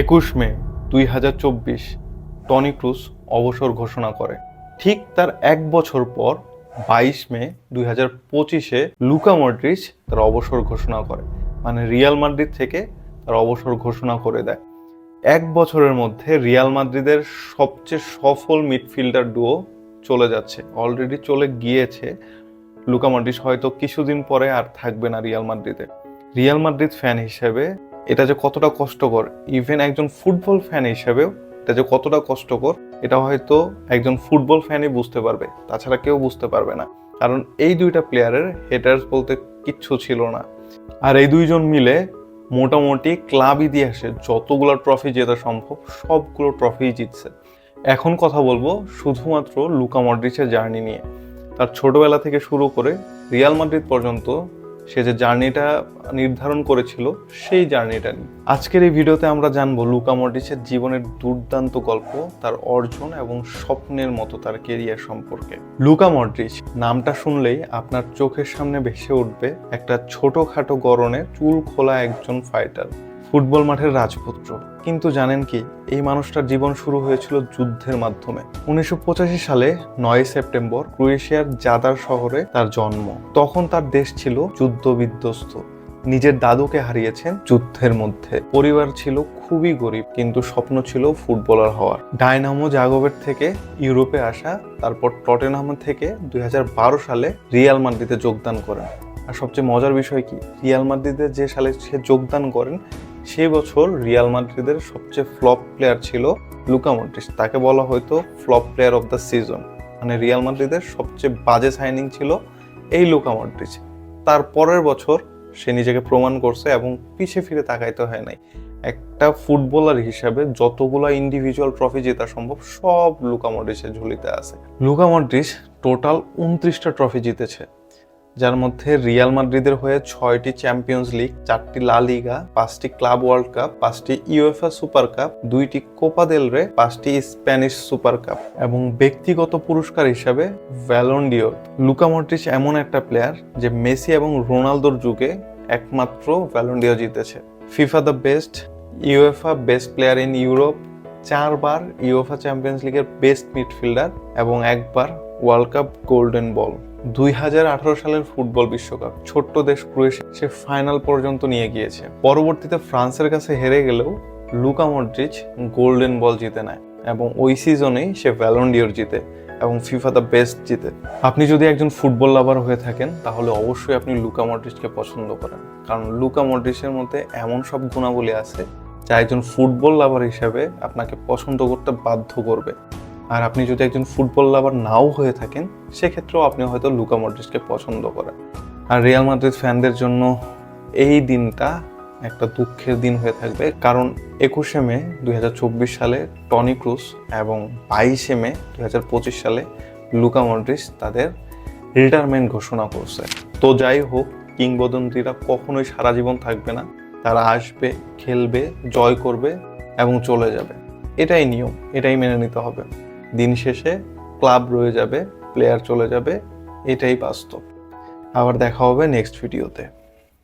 একুশ মে দুই হাজার চব্বিশ টনি ক্রুজ অবসর ঘোষণা করে। ঠিক তার এক বছর পর বাইশ মে দুই হাজার পঁচিশে লুকা মডরিচ তার অবসর ঘোষণা করে মানে রিয়াল মাদ্রিদ থেকে তার অবসর ঘোষণা করে দেয়। এক বছরের মধ্যে রিয়াল মাদ্রিদের সবচেয়ে সফল মিডফিল্ডার ডুও চলে যাচ্ছে। অলরেডি চলে গিয়েছে। লুকা মডরিচ হয়তো কিছুদিন পরে আর থাকবে না রিয়াল মাদ্রিদে। রিয়াল মাদ্রিদ ফ্যান হিসেবে এটা যে কতটা কষ্টকর ইভেন একজন ফুটবল ফ্যান হিসেবেও এটা যে কতটা কষ্টকর, এটা হয়তো একজন ফুটবল ফ্যানই বুঝতে পারবে, তাছাড়া কেউ বুঝতে পারবে না। কারণ এই দুইটা প্লেয়ারের হেটার্স বলতে কিচ্ছু ছিল না। আর এই দুইজন মিলে মোটামুটি ক্লাব ইতিহাসে যতগুলো ট্রফি জেতা সম্ভব, সবগুলো ট্রফি জিতছে। এখন কথা বলব শুধুমাত্র লুকা মডরিচের জার্নি নিয়ে। তার ছোটবেলা থেকে শুরু করে রিয়াল মাদ্রিদ পর্যন্ত সে যে জার্নিটা নির্ধারণ করেছিল, সেই জার্নিটা নিয়ে। আজকের এই ভিডিওতে আমরা জানব লুকা মডিসের জীবনের দুর্দান্ত গল্প, তার অর্জন এবং স্বপ্নের মতো তার কেরিয়ার সম্পর্কে। লুকা মডরিচ নামটা শুনলেই আপনার চোখের সামনে ভেসে উঠবে একটা ছোটখাটো গরনে চুল খোলা একজন ফাইটার ফুটবল মাঠের রাজপুত্র। কিন্তু জানেন কি, এই মানুষটার জীবন শুরু হয়েছিল যুদ্ধের মাধ্যমে। উনিশশো পঁচাশি সালে নয় সেপ্টেম্বর ক্রোয়েশিয়ার জাদার শহরে তার জন্ম। তখন তার দেশ ছিল যুদ্ধ বিধ্বস্ত নিজের দাদুকে হারিয়েছেন যুদ্ধের মধ্যে। পরিবার ছিল খুবই গরিব, কিন্তু স্বপ্ন ছিল ফুটবলার হওয়ার। ডায়নামো জাগোবের থেকে ইউরোপে আসা, তারপর টটেনহাম থেকে দুই হাজার বারো সালে রিয়াল মাদ্রিদে যোগদান করেন। আর সবচেয়ে মজার বিষয় কি, রিয়াল মাদ্রিদে যে সালে সে যোগদান করেন সেই বছর রিয়াল মাদ্রিদের সবচেয়ে ফ্লপ প্লেয়ার ছিল লুকা মডরিচ। তাকে বলা হয়তো flop player of the season. মানে রিয়াল মাদ্রিদের সবচেয়ে বাজে সাইনিং ছিল এই লুকা মডরিচ। তার পরের বছর সে নিজেকে প্রমাণ করছে এবং পিছে ফিরে তাকাইতে হয় নাই। একটা ফুটবলার হিসাবে যতগুলো ইন্ডিভিজুয়াল ট্রফি জেতা সম্ভব, সব লুকা মডরিচের ঝুলিতে আছে। লুকা মডরিচ টোটাল উনত্রিশটা ট্রফি জিতেছে। যার মধ্যে রিয়াল মাদ্রিদের হয়ে ছয়টি চ্যাম্পিয়ন্স লিগ, চারটি লা লিগা, পাঁচটি ক্লাব ওয়ার্ল্ড কাপ, পাঁচটি ইউএফএ সুপার কাপ, দুইটি কোপা দেল রে, পাঁচটি স্প্যানিশ সুপার কাপ এবং ব্যক্তিগত পুরস্কার হিসাবে ভ্যালন্ডিওর লুকা মডরিচ এমন একটা প্লেয়ার যে মেসি এবং রোনালদোর যুগে একমাত্র ভ্যালন্ডিও জিতেছে। FIFA the best UEFA best player in Europe চারবার ইউএফা চ্যাম্পিয়ন্স লিগের বেস্ট মিডফিল্ডার এবং একবার ওয়ার্ল্ড কাপ গোল্ডেন বল দুই হাজার আঠারো সালের ফুটবল বিশ্বকাপ। ছোট্ট দেশ ক্রোয়েশিয়া সে ফাইনাল পর্যন্ত নিয়ে গিয়েছে। পরবর্তীতে ফ্রান্সের কাছে হেরে গেলেও লুকা মডরিচ গোল্ডেন বল জিতে নেয় এবং ওই সিজনেই সে ভ্যালন্ডিওর জিতে এবং ফিফা দ্য বেস্ট জিতে। আপনি যদি একজন ফুটবল লাভার হয়ে থাকেন, তাহলে অবশ্যই আপনি লুকা মডরিচকে পছন্দ করেন। কারণ লুকা মডরিচের মধ্যে এমন সব গুণাবলী আছে যা একজন ফুটবল লাভার হিসেবে আপনাকে পছন্দ করতে বাধ্য করবে। আর আপনি যদি একজন ফুটবল লাভার নাও হয়ে থাকেন, সেক্ষেত্রেও আপনি হয়তো লুকা মডরিচকে পছন্দ করেন। আর রিয়াল মাদ্রিদ ফ্যানদের জন্য এই দিনটা একটা দুঃখের দিন হয়ে থাকবে, কারণ একুশে মে দু হাজার চব্বিশ সালে টনি ক্রুস এবং বাইশে মে দু হাজার পঁচিশ সালে লুকা মডরিচ তাদের রিটায়ারমেন্ট ঘোষণা করছে। তো যাই হোক, কিংবদন্তিরা কখনোই সারা জীবন থাকবে না, তারা আসবে, খেলবে, জয় করবে এবং চলে যাবে। এটাই নিয়ম, এটাই মেনে নিতে হবে। দিন শেষে ক্লাব রয়ে যাবে প্লেয়ার চলে যাবে, এটাই বাস্তব। আবার দেখা হবে নেক্সট ভিডিওতে